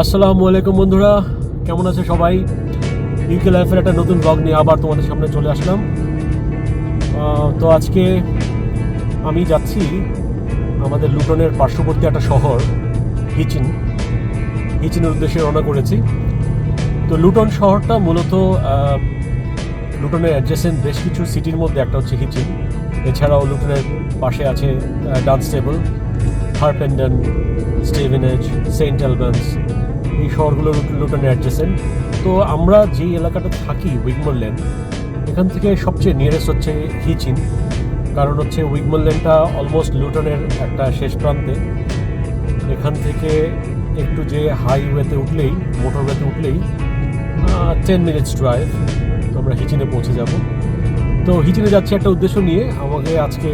আসসালামু আলাইকুম বন্ধুরা, কেমন আছে সবাই? ইউকে লাইফের একটা নতুন ব্লগ নিয়ে আবার তোমাদের সামনে চলে আসলাম। তো আজকে আমি যাচ্ছি আমাদের লুটনের পার্শ্ববর্তী একটা শহর, হিচিন। হিচিনের উদ্দেশ্যে রওনা করেছি। তো লুটন শহরটা মূলত লুটনের অ্যাডজেসেন্ট বেশ কিছু সিটির মধ্যে একটা হচ্ছে হিচিন। এছাড়াও লুটনের পাশে আছে Dunstable Harpenden Stevenage St Albans এই শহরগুলো লুটনের অ্যাডজেসেন্ট তো আমরা যে এলাকাটা থাকি উইগমোরল্যান্ড এখান থেকে সবচেয়ে নিয়ারেস্ট হচ্ছে হিচিন কারণ হচ্ছে উইগমোরল্যান্ডটা অলমোস্ট লুটনের একটা শেষ প্রান্তে। এখান থেকে একটু যে হাইওয়েতে উঠলেই মোটরওয়েতে উঠলেই টেন মিনিটস ড্রাইভ আমরা হিচিনে পৌঁছে যাব। তো হিচিনে যাচ্ছি একটা উদ্দেশ্য নিয়ে, আমাকে আজকে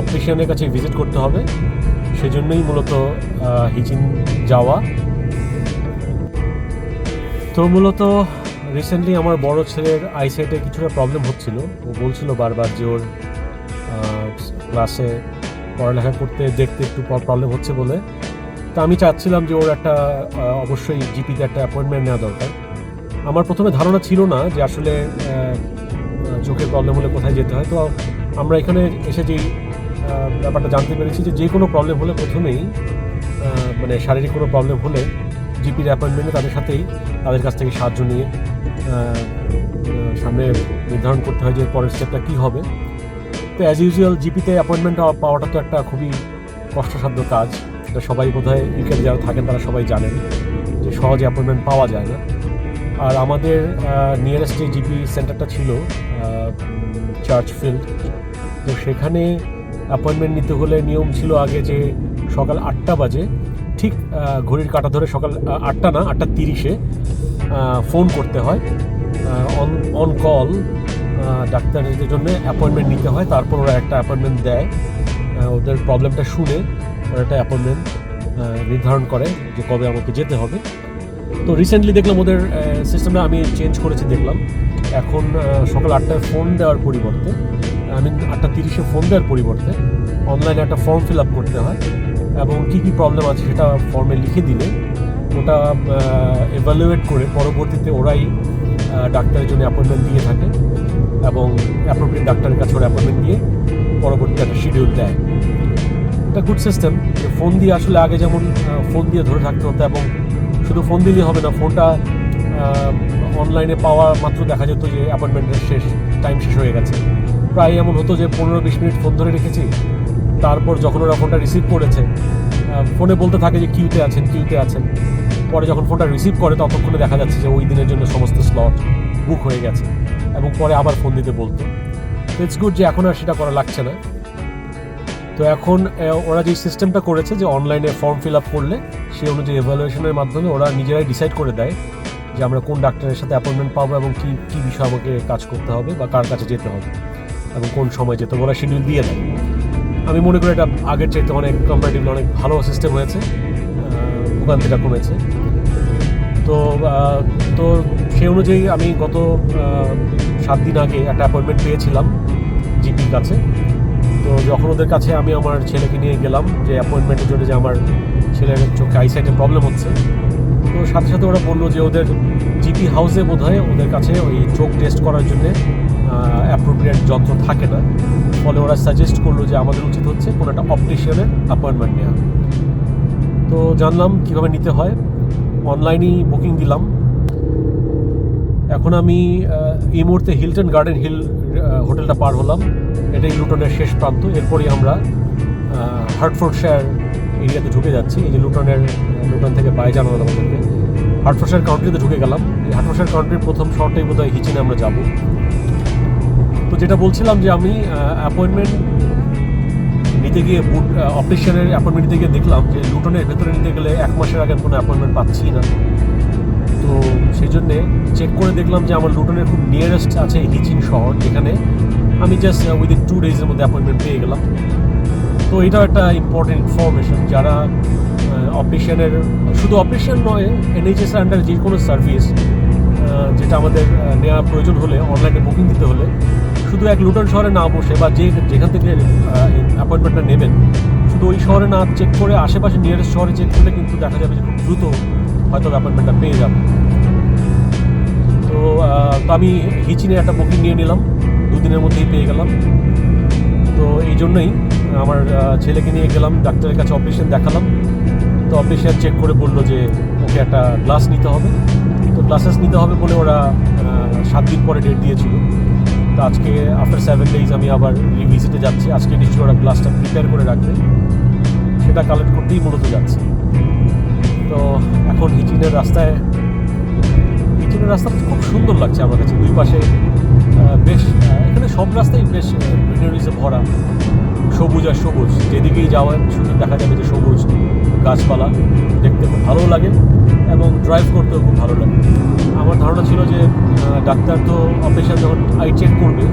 অপটিশিয়ানের কাছে ভিজিট করতে হবে। সেজন্যই মূলত হিচিন যাওয়া। তো মূলত রিসেন্টলি আমার বড় ছেলের আইসাইটে কিছুটা প্রবলেম হচ্ছিল। ও বলছিল বারবার যে ওর ক্লাসে পড়ালেখা করতে দেখতে একটু প্রবলেম হচ্ছে বলে। তা আমি চাচ্ছিলাম যে ওর একটা অবশ্যই জিপিতে একটা অ্যাপয়েন্টমেন্ট নেওয়া দরকার। আমার প্রথমে ধারণা ছিল না যে আসলে চোখের প্রবলেম হলে কোথায় যেতে হয়। তো আমরা এখানে এসে আহ, ব্যাপারটা জানতে পেরেছি যে যে কোনো প্রবলেম হলে প্রথমেই মানে শারীরিক কোনো প্রবলেম হলে জিপির অ্যাপয়েন্টমেন্টে তাদের সাথেই তাদের কাছ থেকে সাহায্য নিয়ে সামনে নির্ধারণ করতে হয় যে পরের স্টেপটা কী হবে। তো অ্যাজ ইউজুয়াল জিপিতে অ্যাপয়েন্টমেন্ট পাওয়াটা তো একটা খুবই কষ্টসাধ্য কাজ। এটা সবাই বোধহয় ইউকের যারা থাকেন তারা সবাই জানেন যে সহজে অ্যাপয়েন্টমেন্ট পাওয়া যায় না। আর আমাদের নিয়ারেস্ট যে জিপি সেন্টারটা ছিল চার্চ ফিল্ড তো সেখানে অ্যাপয়েন্টমেন্ট নিতে হলে নিয়ম ছিল আগে যে সকাল আটটা বাজে ঠিক ঘড়ির কাটা ধরে সকাল আটটা না, আটটা তিরিশে ফোন করতে হয় অন অন কল ডাক্তারদের জন্য অ্যাপয়েন্টমেন্ট নিতে হয়, তারপর ওরা একটা অ্যাপয়েন্টমেন্ট দেয় ওদের প্রবলেমটা শুনে ওরা একটা অ্যাপয়েন্টমেন্ট নির্ধারণ করে যে কবে আমাকে যেতে হবে। তো রিসেন্টলি দেখলাম ওদের সিস্টেমটা আমি চেঞ্জ করেছি, দেখলাম। এখন সকাল আটটায় ফোন দেওয়ার পরিবর্তে, আমি আটটা তিরিশে ফোন দেওয়ার পরিবর্তে অনলাইনে একটা ফর্ম ফিল আপ করতে হয়। এবং কী কী প্রবলেম আছে সেটা ফর্মে লিখে দিলে ওটা এভালুয়েট করে পরবর্তীতে ওরাই ডাক্তারের জন্য অ্যাপয়েন্টমেন্ট দিয়ে থাকে এবং অ্যাপ্রোপ্রিয়েট ডাক্তারের কাছে ওরা অ্যাপয়েন্টমেন্ট দিয়ে পরবর্তীতে একটা শিডিউল দেয়। এটা গুড সিস্টেম ফোন দিয়ে আসলে আগে যেমন ফোন দিয়ে ধরে থাকতে হতো এবং শুধু ফোন দিলেই হবে না ফোনটা অনলাইনে পাওয়া মাত্র দেখা যেত যে অ্যাপয়েন্টমেন্টের শেষ টাইম শেষ হয়ে গেছে। প্রায় এমন হতো যে পনেরো বিশ মিনিট ফোন ধরে রেখেছি তারপর যখন ওরা ফোনটা রিসিভ করেছে ফোনে বলতে থাকে যে কিউতে আছেন কিউতে আছেন। পরে যখন ফোনটা রিসিভ করে, ততক্ষণে দেখা যাচ্ছে যে ওই দিনের জন্য সমস্ত স্লট বুক হয়ে গেছে এবং পরে আবার ফোন দিতে বলতো। ইটস গুড যে এখন আর সেটা করা লাগছে না। তো এখন ওরা যে সিস্টেমটা করেছে যে অনলাইনে ফর্ম ফিল আপ করলে সেই অনুযায়ী এভালুয়েশনের মাধ্যমে ওরা নিজেরাই ডিসাইড করে দেয় যে আমরা কোন ডাক্তারের সাথে অ্যাপয়েন্টমেন্ট পাবো এবং কী কী বিষয় আমাকে কাজ করতে হবে বা কার কাছে যেতে হবে এবং কোন সময় যেতে হবে। ওরা শিডিউল দিয়ে দেয়। আমি মনে করি এটা আগের চাইতে অনেক কম্পারেটিভলি অনেক ভালো সিস্টেম হয়েছে ভোগান্তিটা কমেছে। তো তো সেই অনুযায়ী আমি গত সাত দিন আগে একটা অ্যাপয়েন্টমেন্ট পেয়েছিলাম জিপির কাছে। তো যখন ওদের কাছে আমি আমার ছেলেকে নিয়ে গেলাম যে অ্যাপয়েন্টমেন্টের জন্য যে আমার ছেলের চোখে আইসাইটে প্রবলেম হচ্ছে, তো সাথে সাথে ওরা বলল যে ওদের জিপি হাউসে বোধ হয় ওদের কাছে ওই চোখ টেস্ট করার জন্য অ্যাপ্রোপ্রিয়েট যন্ত্র থাকে না। ফলে ওরা সাজেস্ট করল যে আমাদের উচিত হচ্ছে কোনো একটা অপটিশিয়ানের অ্যাপয়েন্টমেন্ট নেওয়া। তো জানলাম কীভাবে নিতে হয়। অনলাইনেই বুকিং দিলাম। এখন আমি এই মুহূর্তে হিলটন গার্ডেন হিল হোটেলটা পার হলাম। এটাই লুটনের শেষ প্রান্ত। এরপরই আমরা হার্টফোর্ডশায়ার এরিয়াতে ঢুকে যাচ্ছি। এই যে লুটনের, লুটন থেকে বাই জানালো আমাদেরকে হার্টফোর্ডশায়ার কাউন্ট্রিতে ঢুকে গেলাম। এই হার্টফোর্ডশায়ার কাউন্ট্রির প্রথম শহরটাই বোধ হয় হিচিনে আমরা যাব। তো যেটা বলছিলাম যে আমি অ্যাপয়েন্টমেন্ট নিতে গিয়ে বুট অপারেশনের অ্যাপয়েন্টমেন্ট নিতে গিয়ে দেখলাম যে লুটনের ভেতরে নিতে গেলে এক মাসের আগে কোনো অ্যাপয়েন্টমেন্ট পাচ্ছি না। তো সেই জন্যে চেক করে দেখলাম যে আমার লুটনের খুব নিয়ারেস্ট আছে হিচিন শহর, যেখানে আমি জাস্ট উইদিন টু ডেজের মধ্যে অ্যাপয়েন্টমেন্ট পেয়ে গেলাম। তো এটাও একটা ইম্পর্টেন্ট ইনফরমেশন যারা অপারেশনের শুধু অপারেশন নয় এনএইচএস আন্ডার যে কোনো সার্ভিস যেটা আমাদের নেওয়া প্রয়োজন হলে অনলাইনে বুকিং দিতে হলে শুধু এক লুটন শহরে না বসে বা যে যেখান থেকে অ্যাপয়েন্টমেন্টটা নেবেন, শুধু ওই শহরে না চেক করে আশেপাশে নিয়ারেস্ট শহরে চেক করলে কিন্তু দেখা যাবে যে খুব দ্রুত হয়তো অ্যাপয়েন্টমেন্টটা পেয়ে যাবে। তো আমি হিচিনে একটা বুকিং নিয়ে নিলাম, দুদিনের মধ্যেই পেয়ে গেলাম। তো এই জন্যই আমার ছেলেকে নিয়ে গেলাম, ডাক্তারের কাছে অপারেশন দেখালাম। তো অপারেশন চেক করে বলল যে ওকে একটা গ্লাস নিতে হবে। তো গ্লাসেস নিতে হবে বলে ওরা সাত দিন পরে ডেট দিয়েছিল। তো আজকে আফটার সেভেন ডেজ আমি আবার রিভিজিটে যাচ্ছি। আজকে নিশ্চয়ই ওরা গ্লাসটা প্রিপেয়ার করে রাখবে। সেটা কালেক্ট করতেই মূলত যাচ্ছি। তো এখন হিচিনের রাস্তায় হিচিনের রাস্তা খুব সুন্দর লাগছে আমার কাছে। দুই পাশে বেশ এখানে সব রাস্তাই বেশ গ্রিনারিজে ভরা। সবুজ আর সবুজ। যেদিকেই যাওয়ার শুধু দেখা যাবে যে সবুজ গাছপালা। দেখতে খুব ভালো লাগে এবং ড্রাইভ করতেও খুব ভালো লাগে। আমার ধারণা ছিল যে ডাক্তার তো অপারেশন যখন আই চেক করবে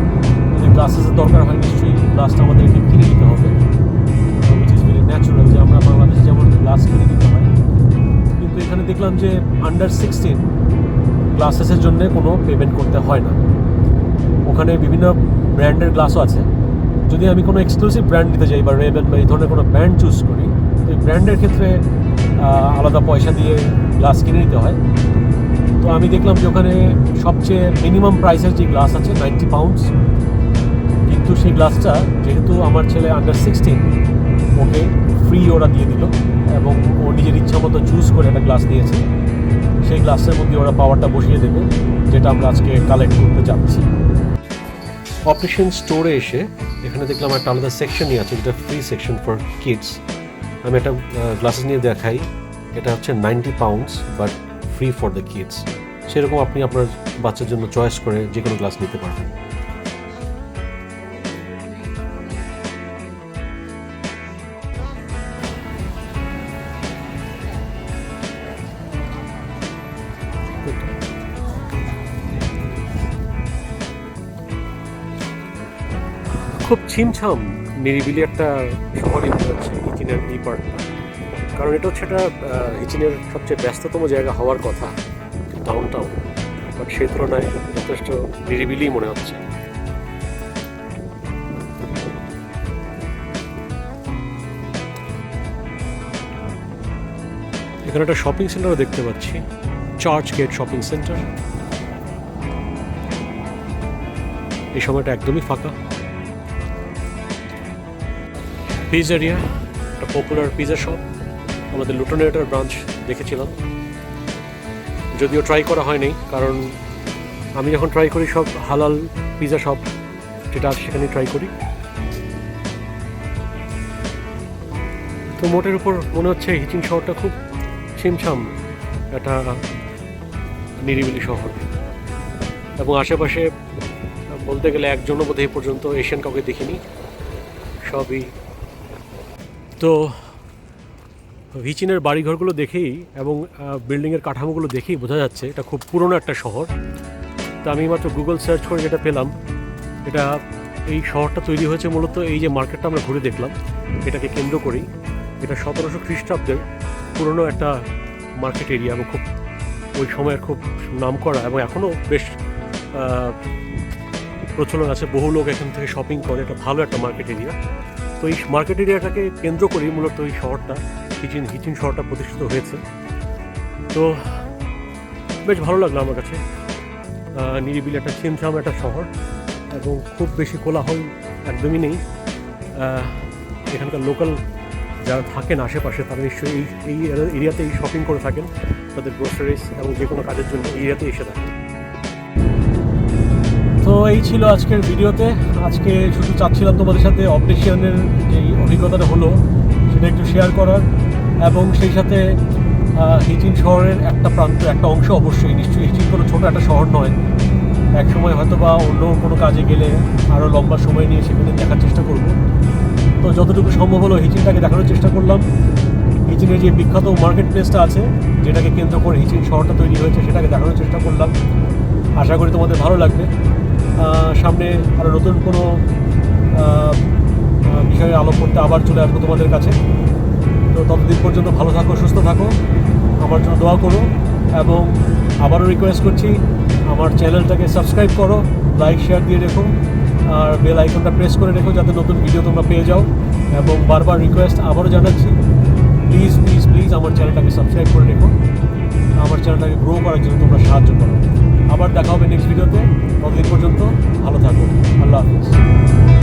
যদি গ্লাসেসের দরকার হয় নিশ্চয়ই গ্লাসটা আমাদেরকে কিনে নিতে হবে উইচ ইজ ভেরি ন্যাচুরাল যে আমরা বাংলাদেশে যেমন গ্লাস কিনে দিতে হয়। কিন্তু এখানে দেখলাম যে আন্ডার সিক্সটিন গ্লাসেসের জন্য কোনো পেমেন্ট করতে হয় না। ওখানে বিভিন্ন ব্র্যান্ডের গ্লাসও আছে। যদি আমি কোনো এক্সক্লুসিভ ব্র্যান্ড নিতে যাই বা রেবেন বা এই ধরনের কোনো ব্র্যান্ড চুজ করি, তো এই ব্র্যান্ডের ক্ষেত্রে আলাদা পয়সা দিয়ে গ্লাস কিনে নিতে হয়। তো আমি দেখলাম যে ওখানে সবচেয়ে মিনিমাম প্রাইসের যে গ্লাস আছে নাইনটি পাউন্ডস কিন্তু সেই গ্লাসটা যেহেতু আমার ছেলে আন্ডার সিক্সটিন ওকে ফ্রি ওরা দিয়ে দিল এবং ও নিজের ইচ্ছা মতো চুজ করে একটা গ্লাস দিয়েছে। সেই গ্লাসের মধ্যে ওরা পাওয়ারটা বসিয়ে দেবে, যেটা আমরা আজকে কালেক্ট করতে যাচ্ছি। অপারেশন স্টোরে এসে এখানে দেখলাম একটা আলাদা সেকশনই আছে, যেটা ফ্রি সেকশন ফর কিডস আমি একটা গ্লাসেস নিয়ে দেখাই। এটা হচ্ছে ninety pounds but free for the kids সেরকম আপনি আপনার বাচ্চার জন্য চয়েস করে যে কোনো ক্লাস নিতে পারবেন। খুব ছিমছাম, নিরিবিলি একটা শহরই হচ্ছে এই পার্টটা কারণ এটা হচ্ছে একটা আহ, হিচিনের সবচেয়ে ব্যস্ততম জায়গা হওয়ার কথা ডাউন টাউন বাট সেই তুলনায় যথেষ্ট নিরিবিলি মনে হচ্ছে। এখানে একটা শপিং সেন্টারও দেখতে পাচ্ছি। চার্চ গেট শপিং সেন্টার এই সময়টা একদমই ফাঁকা। পিজারিয়া একটা পপুলার পিজা শপ আমাদের লুটনে এটার ব্রাঞ্চ দেখেছিলাম। যদিও ট্রাই করা হয়নি, কারণ আমি যখন ট্রাই করি সব হালাল পিজা শপ যেটা আছে সেখানে ট্রাই করি। তো মোটের উপর মনে হচ্ছে হিচিং শহরটা খুব ছিমছাম একটা নিরিবিলি শহর। এবং আশেপাশে বলতে গেলে একজনও বোধহয় পর্যন্ত এশিয়ান কাউকে দেখিনি। সবই তো ভিচিনের বাড়িঘরগুলো দেখেই এবং বিল্ডিংয়ের কাঠামোগুলো দেখেই বোঝা যাচ্ছে এটা খুব পুরনো একটা শহর। তা আমি মাত্র গুগল সার্চ করে যেটা পেলাম, এটা এই শহরটা তৈরি হয়েছে মূলত এই যে মার্কেটটা আমরা ঘুরে দেখলাম, এটাকে কেন্দ্র করেই। এটা সতেরোশো খ্রিস্টাব্দের পুরনো একটা মার্কেট এরিয়া এবং খুব ওই সময়ের খুব নাম করা এবং এখনও বেশ প্রচলন আছে। বহু লোক এখান থেকে শপিং করে। এটা ভালো একটা মার্কেট এরিয়া। তো এই মার্কেট এরিয়াটাকে কেন্দ্র করেই মূলত এই শহরটা হিচিন হিচিন শহরটা প্রতিষ্ঠিত হয়েছে। তো বেশ ভালো লাগল আমার কাছে। নিরিবিলি একটা ছিমছাম একটা শহর এবং খুব বেশি কোলাহল একদমই নেই। এখানকার লোকাল যারা থাকেন আশেপাশে, তারা নিশ্চয়ই এই এই এরিয়াতেই শপিং করে থাকেন। তাদের গ্রোসারিজ এবং যে কোনো কাজের জন্য এরিয়াতে এসে থাকেন। এই ছিল আজকের ভিডিওতে। আজকে শুধু চাচ্ছিলাম তোমাদের সাথে অপারেশনের যে অভিজ্ঞতাটা হলো, সেটা একটু শেয়ার করার। এবং সেই সাথে হিচিন শহরের একটা প্রান্ত, একটা অংশ অবশ্যই, নিশ্চয়ই হিচিন কোনো ছোটো একটা শহর নয়। এক সময় হয়তো বা অন্য কোনো কাজে গেলে আরও লম্বা সময় নিয়ে সেখানে দেখার চেষ্টা করব। তো যতটুকু সম্ভব হলো হিচিনটাকে দেখানোর চেষ্টা করলাম। হিচিনের যে বিখ্যাত মার্কেট প্লেসটা আছে, যেটাকে কেন্দ্র করে হিচিন শহরটা তৈরি হয়েছে, সেটাকে দেখানোর চেষ্টা করলাম। আশা করি তোমাদের ভালো লাগবে। সামনে আরও নতুন কোনো বিষয়ে আলোক করতে আবার চলে আসব তোমাদের কাছে। তো ততদিন পর্যন্ত ভালো থাকো, সুস্থ থাকো। আমার জন্য দোয়া করো এবং আবারও রিকোয়েস্ট করছি, আমার চ্যানেলটাকে সাবস্ক্রাইব করো লাইক শেয়ার দিয়ে রেখো, আর বেল আইকনটা প্রেস করে রেখো যাতে নতুন ভিডিও তোমরা পেয়ে যাও। এবং বারবার রিকোয়েস্ট আবারও জানাচ্ছি প্লিজ প্লিজ প্লিজ আমার চ্যানেলটাকে সাবস্ক্রাইব করে রেখো। আমার চ্যানেলটাকে গ্রো করার জন্য তোমরা সাহায্য করো। আবার দেখা হবে নেক্সট ভিডিওতে ততদিন পর্যন্ত ভালো থাকুন। আল্লাহ হাফিজ।